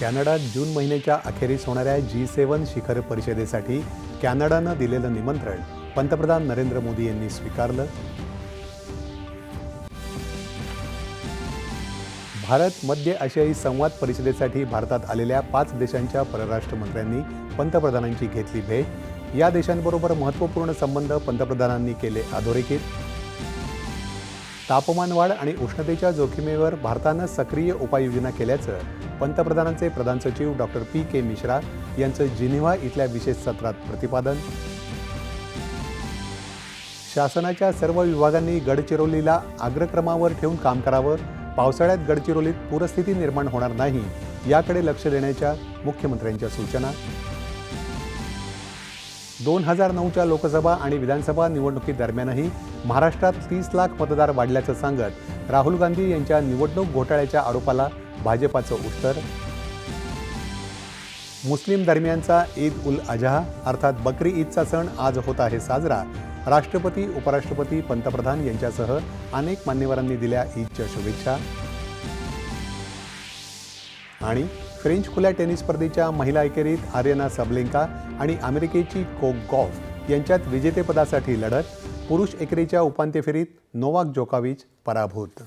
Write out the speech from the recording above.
कॅनडात जून महिन्याच्या अखेरीस होणाऱ्या जी सेवन शिखर परिषदेसाठी कॅनडानं दिलेलं निमंत्रण पंतप्रधान नरेंद्र मोदी यांनी स्वीकारलं. भारत मध्य आशियाई संवाद परिषदेसाठी भारतात आलेल्या पाच देशांच्या परराष्ट्र मंत्र्यांनी पंतप्रधानांची घेतली भेट. या देशांबरोबर महत्त्वपूर्ण संबंध पंतप्रधानांनी केले अधोरेखित. तापमानवाढ आणि उष्णतेच्या जोखमीवर भारतानं सक्रिय उपाययोजना केल्याचं पंतप्रधानांचे प्रधान सचिव डॉक्टर पी. के. मिश्रा यांचं जिनिव्हा इथल्या विशेष सत्रात प्रतिपादन. शासनाच्या सर्व विभागांनी गडचिरोलीला अग्रक्रमावर ठेवून काम करावं. पावसाळ्यात गडचिरोलीत पूरस्थिती निर्माण होणार नाही याकडे लक्ष देण्याच्या मुख्यमंत्र्यांच्या सूचना. दोन हजार नऊच्या लोकसभा आणि विधानसभा निवडणुकीदरम्यानही महाराष्ट्रात तीस लाख मतदार वाढल्याचं सांगत राहुल गांधी यांच्या निवडणूक घोटाळ्याच्या आरोपाला भाजपाचं उत्तर. मुस्लिम धर्मियांचा ईद उल अजहा अर्थात बकरी ईदचा सण आज होत आहे साजरा. राष्ट्रपती उपराष्ट्रपती पंतप्रधान यांच्यासह अनेक मान्यवरांनी दिल्या ईदच्या शुभेच्छा. आणि फ्रेंच खुल्या टेनिस स्पर्धेच्या महिला एकेरीत आर्यना सबलेंका आणि अमेरिकेची कोक गॉफ यांच्यात विजेतेपदासाठी लढत. पुरुष एकेरीच्या उपांत्य फेरीत नोवाक जोकाविच पराभूत.